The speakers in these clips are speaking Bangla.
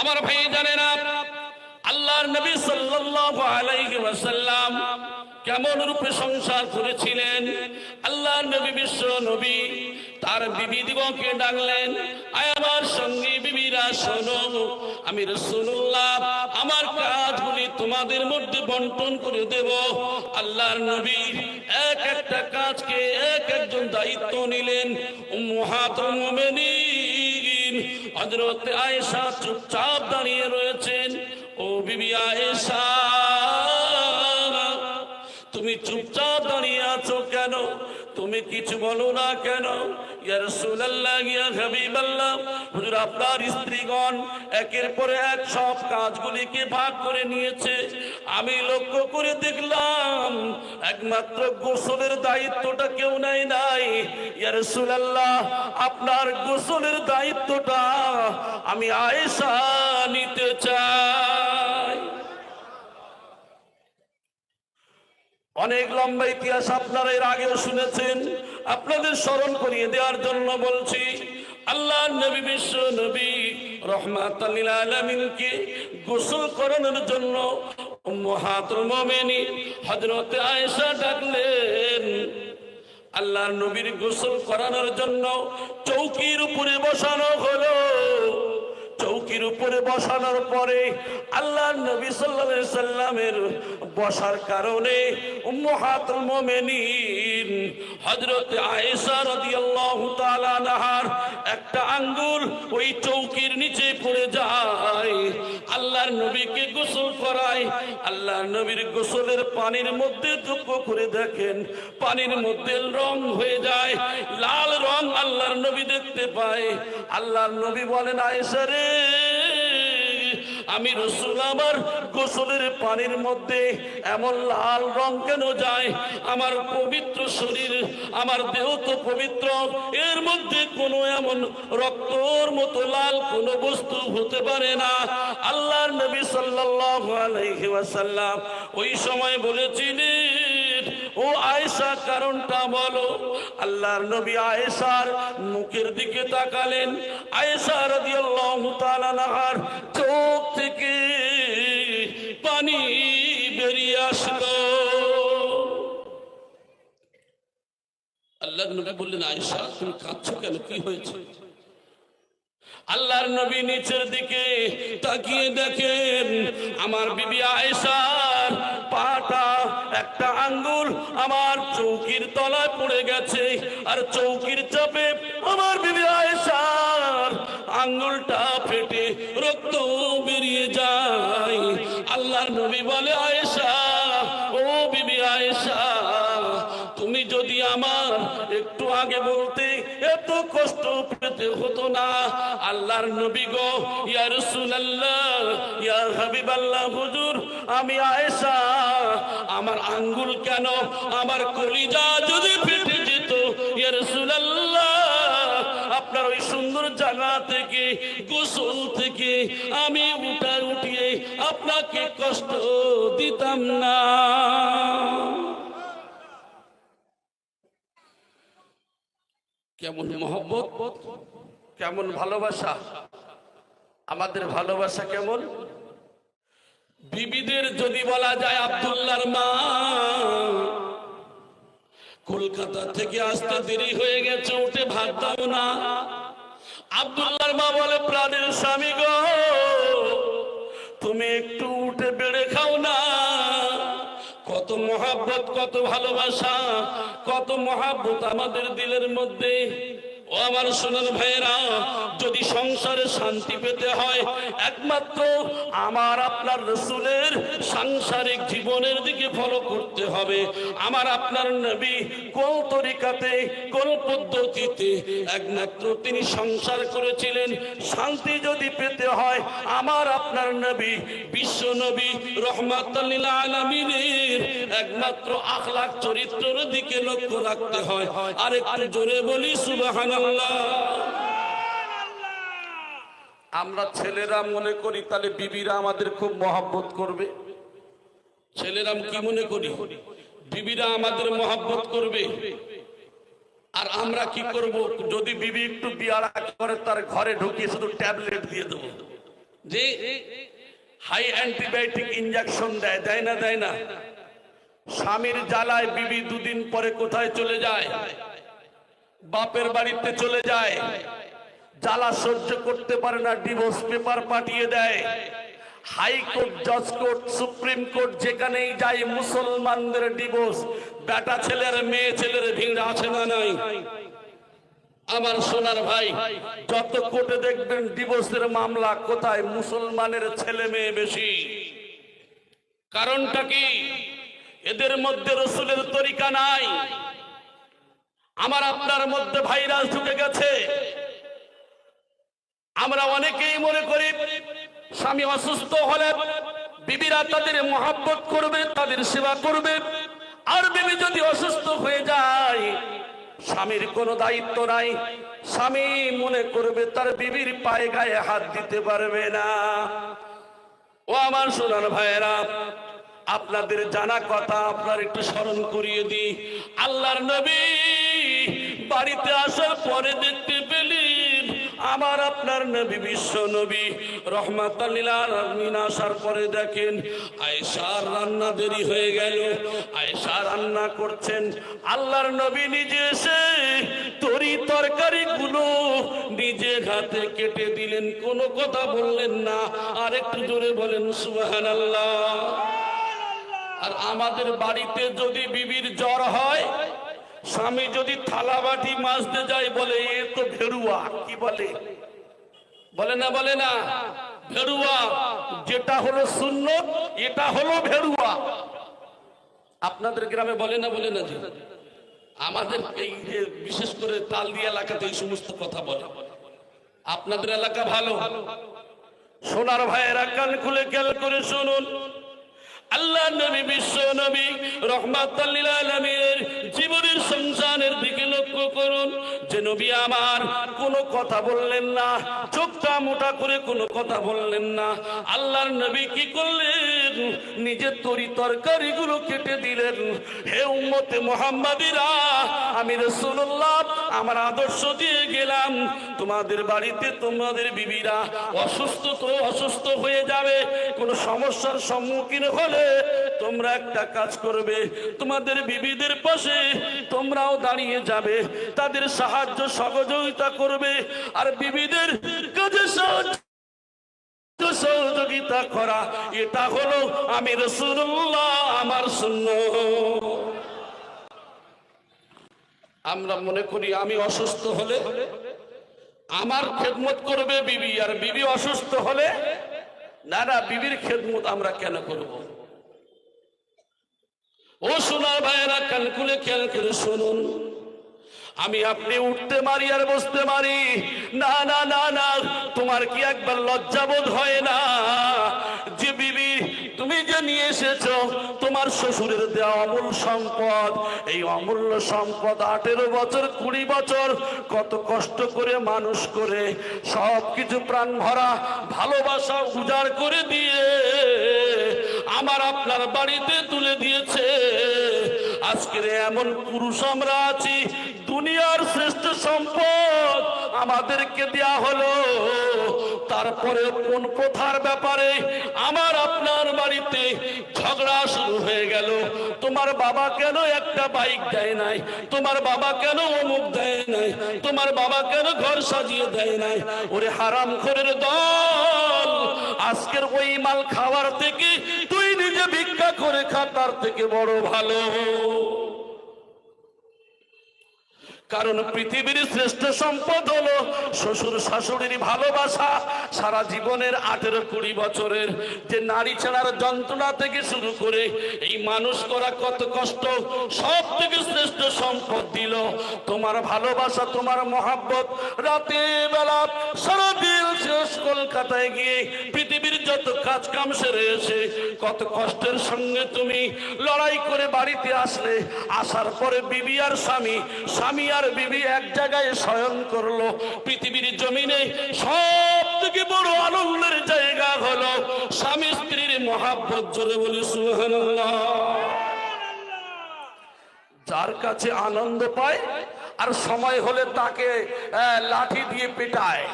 আমার ভাই জানে না। আল্লাহর নবী সাল্লাল্লাহু আলাইহি ওয়াসাল্লাম কেমন রূপে সংসার করেছিলেন? আল্লাহর নবী বিশ্ব নবী তার বিবি দিগকে ডাকলেন, আয় আমার সঙ্গী বিবিরা, শোনো, আমি রাসূলুল্লাহ, আমার কাজগুলি তোমাদের মধ্যে বন্টন করে দেব। আল্লাহর নবী এক একটা কাজকে এক একজন দায়িত্ব নিলেন, উম্মাহাতুল হযরত আয়েশা চুপচাপ দাঁড়িয়ে রয়েছেন। ও বিবি আয়েশা কিছু বলো না কেন? হুজুর, আপনার স্ত্রীগণ একের পরে এক সব কাজগুলিকে ভাগ করে নিয়েছে। আমি লক্ষ্য করে দেখলাম, একমাত্র গোসলের দায়িত্বটা কেউ নাই। ইয়া রাসূলুল্লাহ, আপনার গোসলের দায়িত্বটা আমি আয়েশা নিতে চাই। অনেক লম্বা ইতিহাস আপনারা এর আগেও শুনেছেন। আপনাদের স্মরণ করিয়ে দেওয়ার জন্য বলছি, আল্লাহ নবী বিশ্ব নবী রহমাত আলমিনকে গোসল করানোর জন্য মহাতুল মোমেনি হজরত আয়েশা ডাকলেন। আল্লাহর নবীর গোসল করানোর জন্য চৌকির উপরে বসানো হলো। চৌকির উপরে বসানোর পরে আল্লাহ নবী আলাইহি সাল্লামের বসার কারণে উম্মাহাতুল মুমিনিন হযরত আয়েশা রাদিয়াল্লাহু আনহার একটা আঙ্গুল ওই চৌকির নিচে পড়ে যায়। আল্লাহর নবীকে গোসল করায়। আল্লাহর নবীর গোসলের পানির মধ্যে দুঃখ করে দেখেন। পানির মধ্যে রং হয়ে যায়। লাল রং আল্লাহর নবী দেখতে পায়। আল্লাহর নবী বলেন, আয়েশা রে আমি রসুল আমার গোসলের পানির মধ্যে এমন লাল রং কেন যায়? আমার পবিত্র শরীর, আমার দেহ তো পবিত্র। এর মধ্যে কোনো এমন রক্তর মতো লাল কোনো বস্তু হতে পারে না। আল্লাহর নবী সাল্লাল্লাহু আলাইহি ওই সময় বলেছিলেন ও আয়েশা কারণটা বলো। আল্লাহর নবী আয়েশার মুখের দিকে তাকালেন। আয়েশা রাদিয়াল্লাহু তাআলা আনহার চোখ থেকে পানি বেরিয়ে আসলো। আল্লাহর নবী বললেন, আয়েশা, তুমি কাঁদছো কেন? কি হয়েছে? আল্লাহর নবী নিচের দিকে তাকিয়ে দেখেন, আমার বিবি আয়েশার পাটা একটা আঙ্গুল আমার চৌকির তলায় পড়ে গেছে, আর চৌকির চাপে আমার বিবি আয়েশার আঙ্গুলটা ফেটে রক্ত বেরিয়ে যায়। আল্লাহর নবী বলে, আয়েশা, ও বিবি আয়েশা আমার একটু আগে বলতে এত কষ্ট পেতে হতো না। আল্লাহর নবী গো, ইয়া রাসূলুল্লাহ, ইয়া হাবিবাল্লাহ, হুজুর, আমি আয়েশা, আমার আঙ্গুল কেন আমার কলিজা যদি ফেটে যেত? ইয়া রাসূলুল্লাহ, আপনার ওই সুন্দর জায়গা থেকে, গোসল থেকে আমি উঠা উঠিয়ে আপনাকে কষ্ট দিতাম না। কেমন মহব্বত? কেমন ভালোবাসা? আমাদের ভালোবাসা কেমন? বিবিদের যদি বলা যায় আব্দুল্লাহর মা, কলকাতা থেকে আসতে দেরি হয়ে গেছে, উঠে ভাত দাও না। আব্দুল্লাহর মা বলে, প্রাণের স্বামী গো, তুমি একটু মহাব্বত কত ভালোবাসা কত মহাব্বত আমাদের দিলের মধ্যে। ও আমার সোনার ভাইয়েরা, যদি সংসারে শান্তি পেতে হয়, একমাত্র আমার আপনার রসুলের সাংসারিক জীবনের দিকে ফলো করতে হবে। আমার আপনার নবী কোন তরিকাতে, কোন পদ্ধতিতে একমাত্র তিনি সংসার করেছিলেন, শান্তি যদি পেতে হয়, আমার আপনার নবী, বিশ্ব নবী রহমাতুল্লিল আলমিনের একমাত্র আখলাখ চরিত্রের দিকে লক্ষ্য রাখতে হয়। আর একটু জোরে বলি সুবাহান আমরা ছেলেরা মনে করি, তাহলে বিবিরা আমাদের খুব মহাব্বত করবে। ছেলেরা কি মনে করি? বিবিরা আমাদের মহাব্বত করবে। আর আমরা কি করব? যদি বিবি একটু বিয়ারা করে, তার ঘরে ঢুকিয়ে শুধু ট্যাবলেট দিয়ে দেবো। যে হাই অ্যান্টিবায়োটিক ইঞ্জেকশন দেয় দেয় না দেয় না। স্বামীর জ্বালায় বিবি দুদিন পরে কোথায় চলে যায়? বাপের বাড়িতে চলে যায়। জ্বালা সহ্য করতে পারে না ডিভোর্স পেপার পাঠিয়ে দেয়। হাইকোর্ট জজ কোর্ট সুপ্রিম কোর্ট যেখানেই যায়, মুসলমানদের ডিভোর্স বেটা ছেলের, মেয়ে ছেলের ভিড় আছে না নাই? আমার সোনার ভাই, যত কোর্টে দেখবেন ডিভোর্সের মামলা কোথায়, মুসলমানের ছেলে মেয়ে বেশি। কারণটা কি? এদের মধ্যে রসুলের তরিকা নাই। আমার আপনার মধ্যে ভাইরাস ঢুকে গেছে। আমরা অনেকেই মনে করি, স্বামী অসুস্থ হলে বিবিরা তাদের মহাব্বত করবে, তাদের সেবা করবে। আর বিবি যদি অসুস্থ হয়ে যায়, স্বামীর কোনো দায়িত্ব নাই। স্বামী মনে করবে তার বিবির পায়ে গায়ে হাত দিতে পারবে না। ও আমার সোনার ভাইয়েরা, আপনাদের জানা কথা, আপনার একটু স্মরণ করিয়ে দিই। আল্লাহর নবী বাড়িতে আসার পরে দেখতে পেলেন আমার আপনার নবী বিশ্ব নবী আলামিন আসার পরে দেখেন আয়েশার রান্না দেরি হয়ে গেল। আয়সা রান্না করছেন। আল্লাহর নবী নিজে এসে তরি তরকারি গুলো নিজে হাতে কেটে দিলেন। কোনো কথা বললেন না। আর একটু জোরে বলেন, সুবহানাল্লাহ। আর আমাদের বাড়িতে যদি বিবির জ্বর হয় স্বামী যদি থালা বাটি মাজতে যায় বলে, এ তো ভেরুয়া, কি বলে? বলে না বলে না। ভেরুয়া, যেটা হলো শূন্য এটা হলো ভেরুয়া। আপনাদের গ্রামে বলে না বলে না আমাদের এই যে বিশেষ করে তালদি এলাকাতে এই সমস্ত কথা বলে। আপনাদের এলাকা ভালো? সোনার ভাইয়েরা কান খুলে খেয়াল করে শুনুন। আল্লাহ নবী, বিশ্ব নবী আলমীর জীবনের সংসারের দিকে লক্ষ্য করুন। যে নবী আমার কোনো কথা বললেন না, চোখটা মোটা করে কোনো কথা বললেন না। আল্লাহর নবী কি করলেন? নিজের তরি তরকারিগুলো কেটে দিলেন। হে উম্মতে মোহাম্মদিরা, আমি রসুল্লাহ আমার আদর্শ দিয়ে গেলাম। তোমাদের বাড়িতে তোমাদের বিবিরা অসুস্থ তো অসুস্থ হয়ে যাবে। কোনো সমস্যার সম্মুখীন হলে তোমরা একটা কাজ করবে। তোমাদের বিবিদের পাশে তোমরাও দাঁড়িয়ে যাবে। তাদের সাহায্য সহযোগিতা করবে। আর বিবিদের কাজে সহযোগিতা করা, এটা হলো আমি রসুল্লাহ আমার শূন্য আমরা মনে করি আমি অসুস্থ হলে আমার খেদমত করবে বিবি, আর বিবি অসুস্থ হলে, না না, বিবির খেদমত আমরা কেন করব? ও সোনার ভাইয়েরা কানকুলে খেয়াল করে শুনুন। আমি আপনি উঠতে মারি আর বসতে মারি। না না না না, তোমার কি একবার লজ্জাবোধ হয় না? যে বিবি, তুমি যে নিয়ে এসেছ, তোমার শ্বশুরের দেওয়া অমূল সম্পদ। এই অমূল্য সম্পদ আঠেরো বছর, কুড়ি বছর, কত কষ্ট করে মানুষ করে সব কিছু প্রাণ ভরা ভালোবাসা উজাড় করে দিয়ে আমার আপনার বাড়িতে তুলে দিয়েছে। আজকের এমন পুরুষ আমরা আছি, দুনিয়ার শ্রেষ্ঠ সম্পদ আমাদেরকে দেয়া হলো। তারপরে কোন প্রথার ব্যাপারে আমার আপনার বাড়িতে ঝগড়া শুরু হয়ে গেল? তোমার বাবা কেন একটা বাইক দেয় নাই? তোমার বাবা কেন অমুক দেয় নাই? তোমার বাবা কেন ঘর সাজিয়ে দেয় নাই? ওরে হারাম খোরের দল, আজকের ওই মাল খাওয়ার থেকে তুই ভিক্ষা করে খা তার থেকে বড় ভালো। কারণ পৃথিবীর শ্রেষ্ঠ সম্পদ হলো শ্বশুর শাশুড়ির ভালোবাসা। সারা জীবনের আঠেরো কুড়ি বছরের যে নারী ছাড়ার যন্ত্রণা থেকে শুরু করে এই মানুষ করা কত কষ্ট, সব থেকে শ্রেষ্ঠ সম্পদ দিল। তোমার ভালোবাসা, তোমার মহাব্বত রাতে বেলা সারাদিন শেষ কলকাতায় গিয়ে পৃথিবীর যত কাজ কাম সেরে এসে কত কষ্টের সঙ্গে তুমি লড়াই করে বাড়িতে আসলে, আসার পরে বিবি আর স্বামী স্বামী আর বিবি এক জায়গায় শয়ন করল। পৃথিবীর জমিনে সব থেকে বড় আনন্দের জায়গা হলো স্বামী স্ত্রীর মহাব্বত, জোরে বলি সুবহানাল্লাহ। যার কাছে আনন্দ পায় আর সময় হলে তাকে লাঠি দিয়ে পেটায়।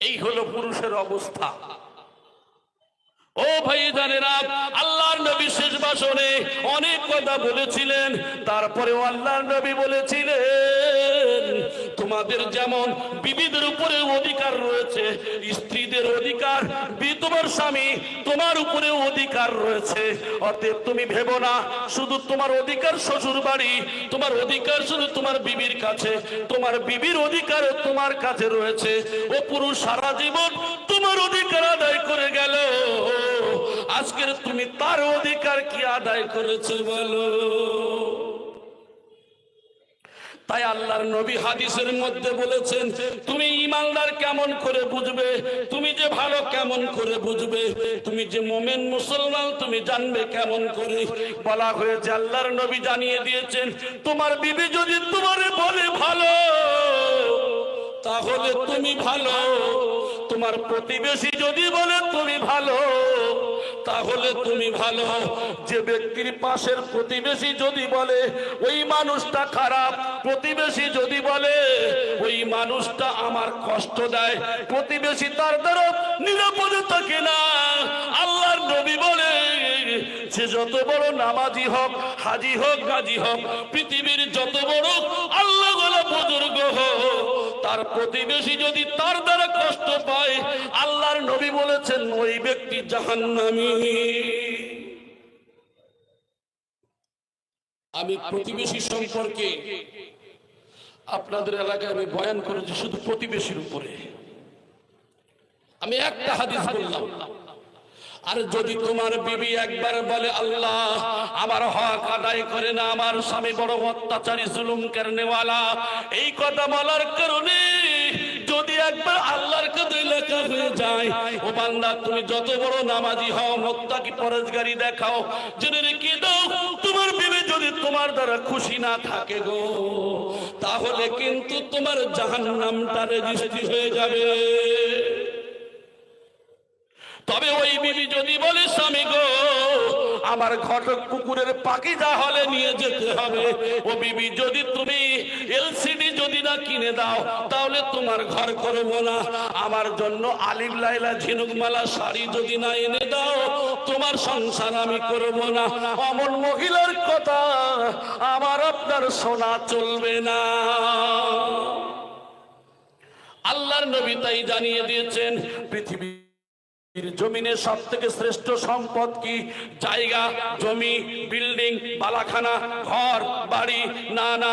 এই হলো পুরুষের অবস্থা। আল্লাহর নবী শেষ অনেক কথা বলেছিলেন, তারপরেও আল্লাহর নবী বলেছিলেন, তোমাদের যেমন বিবিদের উপরে অধিকার রয়েছে, স্ত্রীদের অধিকার তোমার স্বামী, তোমার উপরে অধিকার রয়েছে। অতএব তুমি ভেবো না, শুধু তোমার অধিকার শ্বশুর বাড়ি, তোমার অধিকার শুধু তোমার বিবির কাছে, তোমার বিবির অধিকার তোমার কাছে রয়েছে। ও পুরুষ সারা জীবন তোমার অধিকার আদায় করে গেল। আজকের তুমি তার অধিকার কি আদায় করেছে বলো? তাই আল্লাহর নবী হাদিসের মধ্যে বলেছেন, তুমি ইমানদার কেমন করে বুঝবে? তুমি যে ভালো কেমন করে বুঝবে? তুমি যে মোমেন মুসলমান, তুমি জানবে কেমন করে? বলা হয়েছে, আল্লাহর নবী জানিয়ে দিয়েছেন, তোমার বিবি যদি তোমারে বলে ভালো, তাহলে তুমি ভালো। তোমার প্রতিবেশী যদি বলে তুমি ভালো তাহলে তুমি ভালো। যে ব্যক্তির পাশের প্রতিবেশী যদি বলে, ওই মানুষটা খারাপ, প্রতিবেশী যদি বলে, ওই মানুষটা আমার কষ্ট দেয়, প্রতিবেশী তার দ্বারা নিরাপদে থাকে না। আল্লাহর নবী বলে, সে যত বড় নামাজি হোক, হাজি হোক, গাজী হোক, পৃথিবীর যত বড় আল্লাহ তার প্রতিবেশী যদি তার দ্বারা কষ্ট পায়, আল্লাহর নবী বলেছেন, ওই ব্যক্তি জাহান্নামী। আমি প্রতিবেশী সম্পর্কে আপনাদের এলাকায় আমি বয়ান করেছি, শুধু প্রতিবেশীর উপরে। আমি একটা হাদিস বললাম। আর যদি তোমার বিবি একবার বলে, আল্লাহ, আমার হক আদায় করে না, আমার স্বামী বড় অত্যাচারী জুলুম কেরনেওয়ালা এই কথা বলার কারণে যদি একবার আল্লাহর কাছে লেখা হয়ে যায়, ও বান্দা, তুমি যত বড় নামাজি হও মত্তা কি পরেজগারি দেখাও, জেনে রেখে দাও, তোমার বিবি যদি তোমার দ্বারা খুশি না থাকে গো, তাহলে কিন্তু তোমার জাহান্নামটা রেজিস্ট্রি হয়ে যাবে। তবে ওই বিবি যদি বলে, স্বামী গো, আমার ঘটক কুকুরের পাখি যা হলে নিয়ে যেতে হবে। ও বিবি, যদি তুমি এলসিডি যদি না কিনে দাও, তাহলে তোমার ঘর করব না। আমার জন্য আলিম লাইলা ঝিনুকমালা শাড়ি যদি না এনে দাও, তোমার সংসার আমি করব না। অমন মহিলার কথা আমার আপনার সোনা চলবে না। আল্লাহর নবী তাই জানিয়ে দিয়েছেন, পৃথিবী জমিনে সব থেকে শ্রেষ্ঠ সম্পদ কি? জায়গা, জমি, বিল্ডিং, বালাখানা, ঘর, বাড়ি না না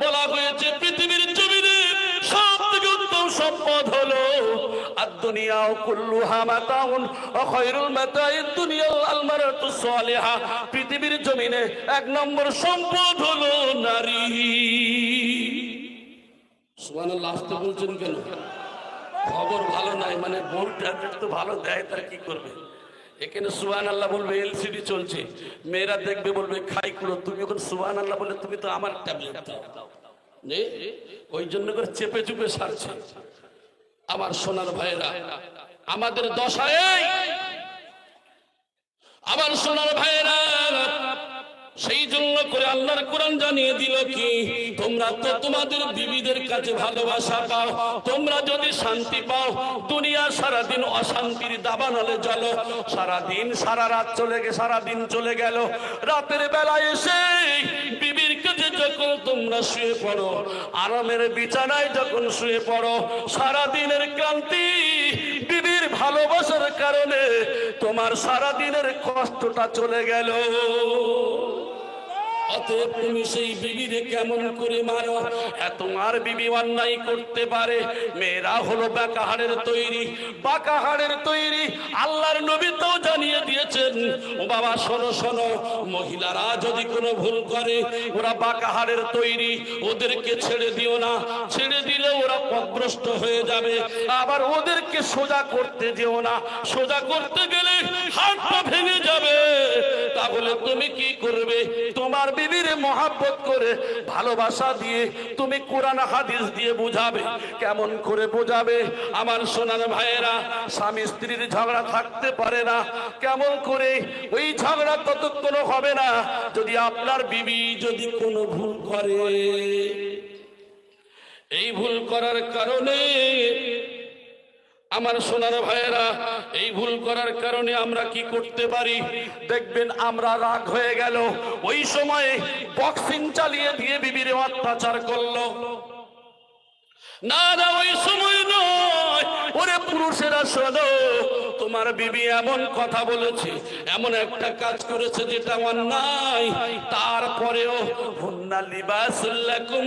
বলা হয়েছে পৃথিবীর জমিনে সব থেকে উত্তম সম্পদ হলো পৃথিবীর জমিনে এক নম্বর সম্পদ হলো নারী। সুবহানাল্লাহ বলছেন কেন? খবর ভালো নাই মানে ট্যাবলেট তো ভালো দেয়, তার কি করবে? এখানে সুহান আল্লাহ বলবে এলসিডি চলছে। মেয়েরা দেখবে, বলবে, খাই কুড়ো, তুমি এখন সুহান আল্লাহ বলে তুমি তো আমার ট্যাবলেট ওই জন্য করে চেপে চুপে সারছে। আমার সোনার ভাইরা আমাদের দশায়, আমার সোনার ভাইরা সেই জন্য করে আল্লাহর কোরআন জানিয়ে দিল কি, তোমরা তো তোমাদের বিবিদের কাছে ভালোবাসা পাও, তোমরা যদি শান্তি পাও, দুনিয়া সারাদিন অশান্তির দাবানলে চলো সারাদিন, সারা রাত চলে গে সারা দিন চলে গেল। রাতের বেলা এসে বিবির কাছে যখন তোমরা শুয়ে পড়ো, আরামের বিছানায় যখন শুয়ে পড়ো সারা দিনের ক্লান্তি বিবির ভালোবাসার কারণে তোমার সারা দিনের কষ্টটা চলে গেল। তুমি সেই কেমন করে মারো? বিবি অন্যায় করতে পারে। মেয়েরা হলো তৈরি। তৈরি। আল্লাহর নবী তো জানিয়ে দিয়েছেন। ও বাবা, শোনো শোনো। মহিলারা যদি কোনো ভুল করে, ওরা বাঁকাহাড়ের তৈরি। ওদেরকে ছেড়ে দিও না। ছেড়ে দিলে ওরা পথভ্রষ্ট হয়ে যাবে। আবার ওদেরকে সোজা করতে যেও না। সোজা করতে গেলে হাতটা ভেঙে যাবে। তাহলে তুমি কি করবে? তোমার বিবিরে মহাব্বত করে ভালোবাসা দিয়ে তুমি কোরআন হাদিস দিয়ে বুঝাবে, কেমন করে বোঝাবে? আমার সোনার ভাইয়েরা, স্বামী স্ত্রীর ঝগড়া থাকতে পারে না, কেমন করে? ওই ঝগড়া ততক্ষণ হবে না, যদি আপনার বিবি যদি কোনো ভুল করে। এই ভুল করার কারণে আমার সোনার ভাইয়েরা, এই ভুল করার কারণে আমরা কি করতে পারি? দেখবেন আমরা রাগ হয়ে গেল। ওই সময়ে বক্সিং চালিয়ে দিয়ে বিবিরে অত্যাচার করল। না না, ওই সময় নয়। ওরে পুরুষেরা শোনো তোমার বিবি এমন কথা বলেছে, এমন একটা কাজ করেছে যেটা অন্যায় তারপরেও, হুন্না লিবাসুল্লাকুম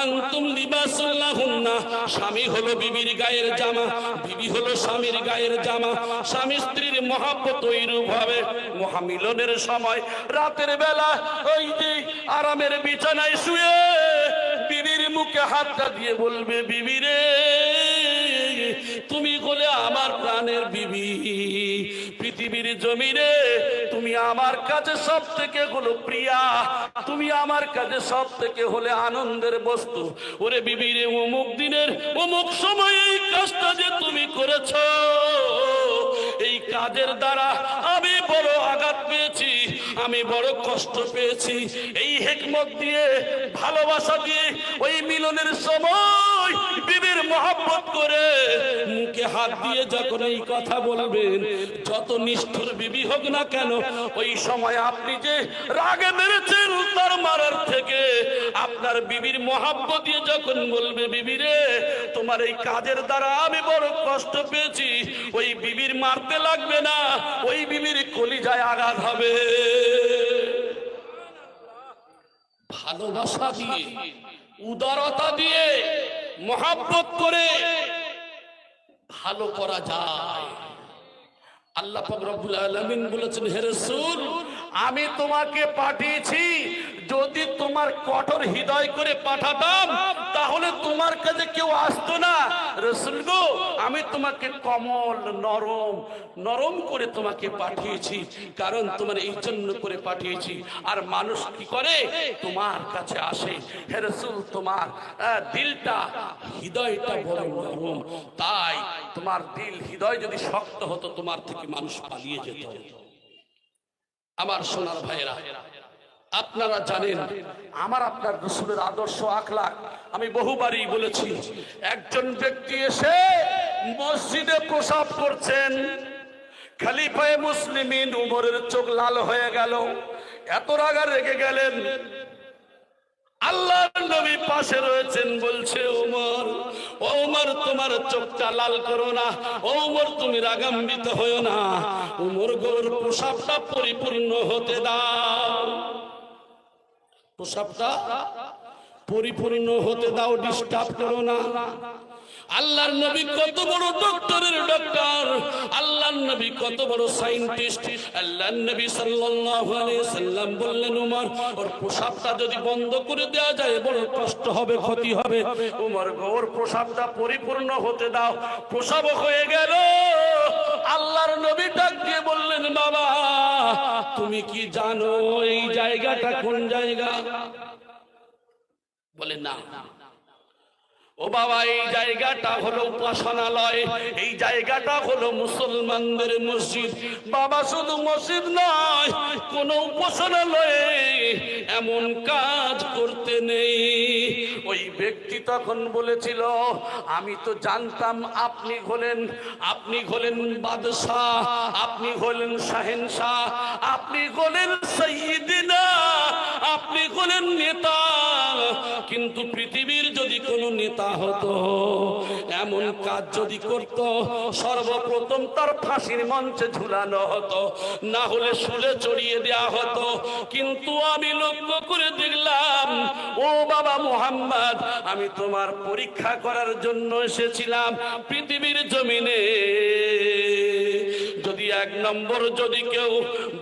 আনতুম লিবাসুল্লাহুন্না স্বামী হলো বিবির গায়ের জামা, বিবি হলো স্বামীর গায়ের জামা। স্বামী স্ত্রীর মহাব্বত ওইরূপ হবে মহামিলনের সময়, রাতের বেলা ওই যে আরামের বিছানায় শুয়ে বিবির মুখে হাতটা দিয়ে বলবে, বিবি রে তুমি হলে আমার প্রাণের বিবি। পৃথিবীর জমিনে তুমি আমার কাছে সব থেকে হলো প্রিয়া। তুমি আমার কাছে সব থেকে হলে আনন্দের বস্তু। ওরে বিবি অমুক দিনের, অমুক সময়ে এই কাজটা যে তুমি করেছ, এই কাজের দ্বারা আমি বড় আঘাত পেয়েছি, আমি বড় কষ্ট পেয়েছি। এই হেকমত দিয়ে, ভালোবাসা দিয়ে, ওই মিলনের সময় মহাব্বত করে মুখে হাত দিয়ে যখন এই কথা বলবেন যত নিষ্ঠুর বিবি হোক না কেন ওই সময় আপনি যে রাগে মেরেছেন তার মারার থেকে আপনার বিবির মহাব্বত দিয়ে যখন বলবে বিবি রে তোমার এই কাজের দ্বারা আমি বড় কষ্ট পেয়েছি ওই বিবির মারতে লাগবে না ওই বিবির কলিজায় আঘাত হবে। ভালোবাসা দিয়ে উদারতা দিয়ে মহাব্বত করে ভালো করা যায়। আল্লাহ রবুল আলামিন বলেছেন হে রাসূল আমি তোমাকে পাঠিয়েছি যদি তোমার কঠোর হৃদয় করে পাঠাতাম, তাহলে তোমার কাছে কেউ আসতো না। রসুল গো, আমি তোমাকে কমল, নরম নরম করে তোমাকে পাঠিয়েছি, কারণ তোমার এই জন্য করে পাঠিয়েছি। আর মানুষ কি করে? তোমার কাছে আসে। হে রসুল, তোমার দিলটা, হৃদয়টা বড় নরম। তাই তোমার দিল, হৃদয় যদি শক্ত হতো, তোমার থেকে মানুষ পালিয়ে যেত। আমার সোনার ভাইয়েরা আপনারা জানেন, আমার আপনার রসুলের আদর্শ আখলাখ, আমি বহুবারই বলেছি, একজন ব্যক্তি এসে মসজিদে প্রসাব করছেন, খালিফায়ে মুসলিমিন উমরের চোখ লাল হয়ে গেল, এত রাগা রেগে গেলেন। আল্লাহ নবী পাশে রয়েছেন বলছে ওমর ওমর তোমার চোখটা লাল করো না ওমর তুমি রাগান্বিত হয়েও না, উমর গোর প্রসাবটা পরিপূর্ণ হতে দাও। প্রসাবটা পরিপূর্ণ হতে দাও ডিস্টার্ব করো না। আল্লাহর নবী কত বড় ডক্টরের ডক্টর আল্লাহর নবী কত বড় সায়েন্টিস্ট আল্লাহর নবী সাল্লাল্লাহু আলাইহি সাল্লাম বললেন, উমর, ওর প্রসাবটা যদি বন্ধ করে দেওয়া যায়, বড় কষ্ট হবে, ক্ষতি হবে। উমর ওর প্রসাবটা পরিপূর্ণ হতে দাও। প্রসাব হয়ে গেল। আল্লাহর নবী ডাক দিয়ে বললেন, বাবা, তুমি কি জানো এই জায়গাটা কোন জায়গা? বলে, না। ও বাবা, এই জায়গাটা হলো উপাসনালয়, এই জায়গাটা হলো মুসলমানদের মসজিদ। বাবা, শুধু মসজিদ নয়, কোন উপাসনালয়ে এমন কাজ করতে নেই। ওই ব্যক্তি তখন বলেছিল, আমি তো জানতাম আপনি হলেন আপনি হলেন বাদশাহ, আপনি হলেন শাহেনশাহ, আপনি হলেন সৈয়দিনা আপনি হলেন নেতা। কিন্তু পৃথিবীর যদি কোনো নেতা হতো, এমন কাজ যদি করত, সর্বপ্রথম তার ফাঁসির মঞ্চে ঝুলানো হতো, না হলে শুলে চড়িয়ে দেয়া হতো। কিন্তু আমি লক্ষ্য করে দেখলাম, ও বাবা মুহাম্মদ, আমি তোমার পরীক্ষা করার জন্য এসেছিলাম পৃথিবীর জমিনে। যদি এক নম্বর যদি কেউ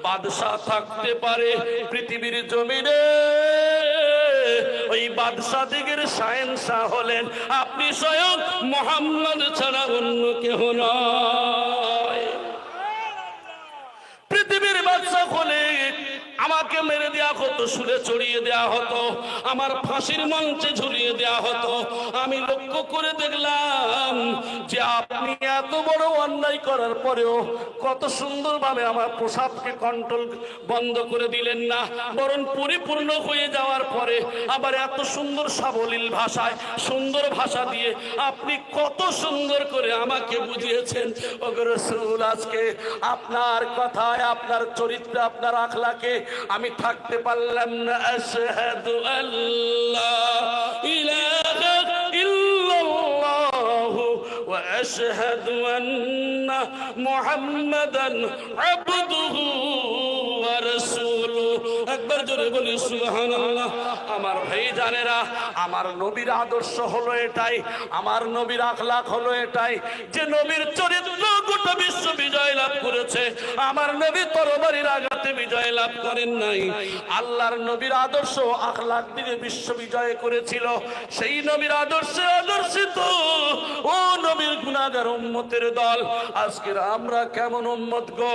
বাদশাহ থাকতে পারে পৃথিবীর জমিনে ওই বাদশাহ দিগের সায়েন্সা হলেন। আপনি স্বয়ং মোহাম্মদ ছাড়া অন্য কেহ নয় পৃথিবীর বাদশাহ হলে আমাকে মেরে দেয়া হতো শুলে চড়িয়ে দেয়া হতো, আমার ফাঁসির মঞ্চে ঝুলিয়ে দেয়া হতো। আমি লক্ষ্য করে দেখলাম যে আপনি এত বড় অন্যায় করার পরেও কত সুন্দরভাবে আমার প্রসাদকে কন্ট্রোল বন্ধ করে দিলেন না, বরং পরিপূর্ণ হয়ে যাওয়ার পরে আবার এত সুন্দর সাবলীল ভাষায়, সুন্দর ভাষা দিয়ে আপনি কত সুন্দর করে আমাকে বুঝিয়েছেন। রসুল, আজকে আপনার কথায়, আপনার চরিত্রে, আপনার আখলাকে আমি থাকতে পারলাম না, আশহাদু আল্লাহ ইলাহা ইল্লাল্লাহ ওয়া আশহাদু আন্না মুহাম্মাদান আবদুহু ওয়া রাসূলুহু। একবার জোরে বলি, সুবহানাল্লাহ। আমার ভাই জানেরা, আমার নবীর আদর্শ হলো এটাই, আমার নবীর আখলাক হলো এটাই, যে নবীর চরিত্র গোটা বিশ্ব বিজয় লাভ করেছে। আমার নবী তরবারির আঘাতে বিজয় লাভ করেন নাই। আল্লাহর নবীর আদর্শ আখলাক দিয়ে বিশ্ব বিজয় করেছিল। সেই নবীর আদর্শে আদর্শিত ও নবীর গুণাগার উম্মতের দল। আজকের আমরা কেমন উম্মত গো?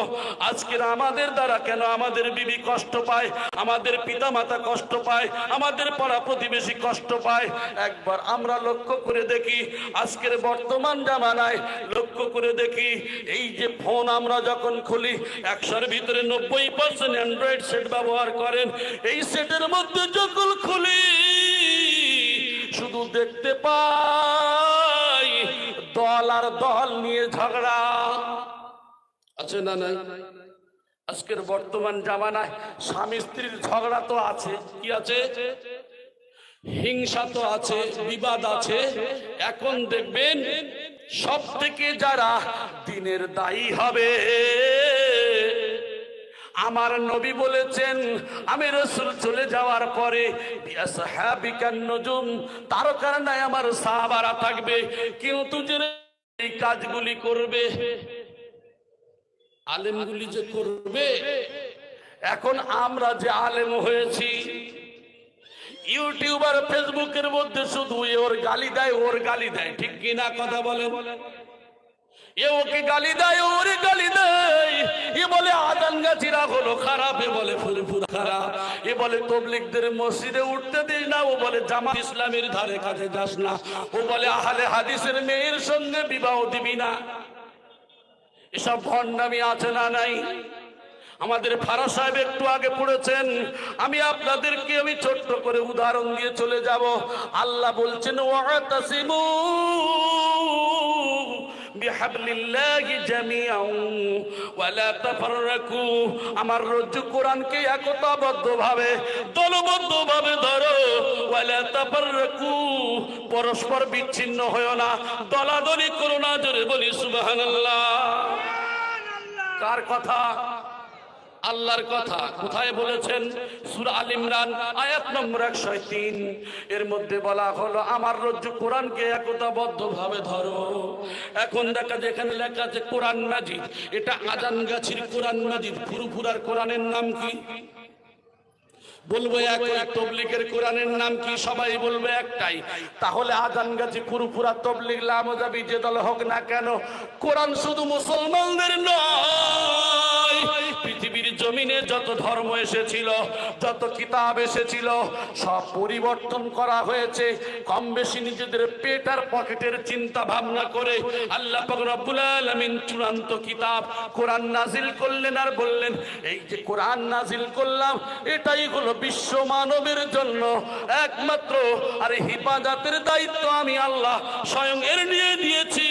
আজকের আমাদের দ্বারা কেন আমাদের বিবি কষ্ট পায়? আমাদের পিতা মাতা কষ্ট পায়? আমাদের পাড়া প্রতিবেশী কষ্ট পায়? একবার আমরা লক্ষ্য করে দেখি, আজকের বর্তমান জামানায় লক্ষ্য করে দেখি, এই যে ফোন আমরা যখন খুলি, একশোর ভিতরে নব্বই পার্সেন্ট অ্যান্ড্রয়েড সেট ব্যবহার করেন। এই সেটের মধ্যে যখন খুলি। শুধু দেখতে পাই দল আর দল নিয়ে ঝগড়া। আছে না নাই? আজকের বর্তমান জামানায় স্বামী স্ত্রীর ঝগড়া তো আছে। কি আছে? হিংসা তো আছে, বিবাদ আছে। এখন দেখবেন সব থেকে যারা দিনের দায়ী হবে আমার নবী বলেছেন, আমি রসুল চলে যাওয়ার পরে তারকার নাই আমার সাহাবারা থাকবে, কিন্তু যে এই কাজগুলি করবে, আলেমগুলি যে করবে, এখন আমরা যে আলেম হয়েছি, ইউটিউব আর ফেসবুকের মধ্যে শুধু ওর গালি দেয়, ওর গালি দেয়, ঠিক কিনা কথা বলে এ ওকে গালি দেয় ওরে গালি দেয়? এ বলে আদান গাছিরা হলো খারাপ, এ বলে ফুরফুর খারাপ। এ বলে তবলিকদের মসজিদে উঠতে দিস না, ও বলে জামা ইসলামের ধারে কাছে যাস না। ও বলে আহলে হাদিসের মেয়ের সঙ্গে বিবাহ দিবি না। এসব ভণ্ডামি আছে না নাই? আমাদের ফারা সাহেব একটু আগে পড়েছেন, আমি আপনাদেরকে আমি ছোট্ট করে উদাহরণ দিয়ে চলে যাব। আল্লাহ বলছেন ওয়াতাসিমু বিহাবলিল্লাহি جميعا ولا تفرقوا আমার রজ্জু কোরআনকে একতাবদ্ধভাবে, দলবদ্ধভাবে ধরো, ওয়ালা তাফাররাকু। পরস্পর বিচ্ছিন্ন হয় না, দলাদলি করো না, জোরে বলি সুবহানাল্লাহ। কার কথা? আল্লাহর কথা কোথায় বলেছেন? সূরা আল ইমরান, আয়াত নম্বর 103 এর মধ্যে বলা হলো, আমার রজ্জু কোরআনকে একতাবদ্ধ ভাবে ধরো। এখন দেখা যেখানে লেখা আছে, কোরআন মাজিদ। এটা আজান গাছির কোরআন মাজিদ, ফুরফুরার কোরআনের নাম কি? বলব এক তবলিগের কোরআনের নাম কি? সবাই বলবে একটাই। তাহলে আজান গাছি, ফুরফুরা, তবলিগ, লামজাবি, যে দল হোক না কেন, কোরআন শুধু মুসলমানদের নয়। যত ধর্ম এসেছিল, যত কিতাব এসেছিল, সব পরিবর্তন করা হয়েছে। কম বেশি নিজেদের পেট আর পকেটের চিন্তা ভাবনা করে আল্লাহ রব্বুল আলামিন চূড়ান্ত কিতাব কোরআন নাজিল করলেন আর বললেন, এই যে কোরআন নাজিল করলাম, এটাই হলো বিশ্ব মানবের জন্য একমাত্র আর হিফাজতের দায়িত্ব আমি আল্লাহ স্বয়ং এর নিয়ে দিয়েছি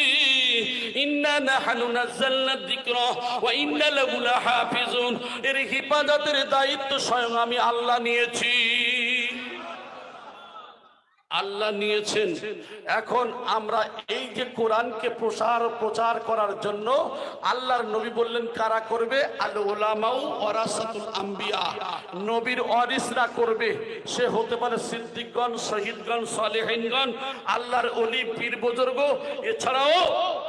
ইন্না নাহনু নাযালনা যিকরা ওয়া ইন্না লাহু লাহাফিজুন। এর হিফাজতের দায়িত্ব স্বয়ং আমি আল্লাহ নিয়েছি। আল্লাহ নিয়েছেন। এখন আমরা এই যে কোরআনকে প্রসার প্রচার করার জন্য আল্লাহর নবী বললেন, কারা করবে? আল ওলামাউ ওয়ারাসাতুল আম্বিয়া। নবীর ওয়ারিসরা করবে। সে হতে পারে সিদ্দিকগণ, শহীদগণ, সালেহিনগণ, আল্লাহর অলি পীর বুজুর্গ এছাড়াও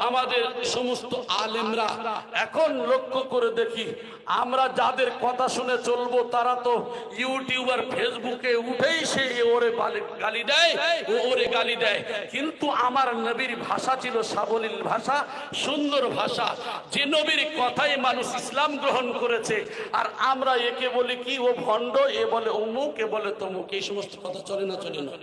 আমাদের সমস্ত আলেমরা এখন লক্ষ্য করে দেখি, আমরা যাদের কথা শুনে চলবো, তারা তো ইউটিউবার, ফেসবুকে উঠেই সে ওরে গালি দেয়, ও ওরে গালি দেয়। কিন্তু আমার নবীর ভাষা ছিল সাবলীল ভাষা, সুন্দর ভাষা। যে নবীর কথাই মানুষ ইসলাম গ্রহণ করেছে, আর আমরা একে বলি কি, ও ভণ্ড, এ বলে অমুক, এ বলে তমুক। এই সমস্ত কথা চলে না চলে না।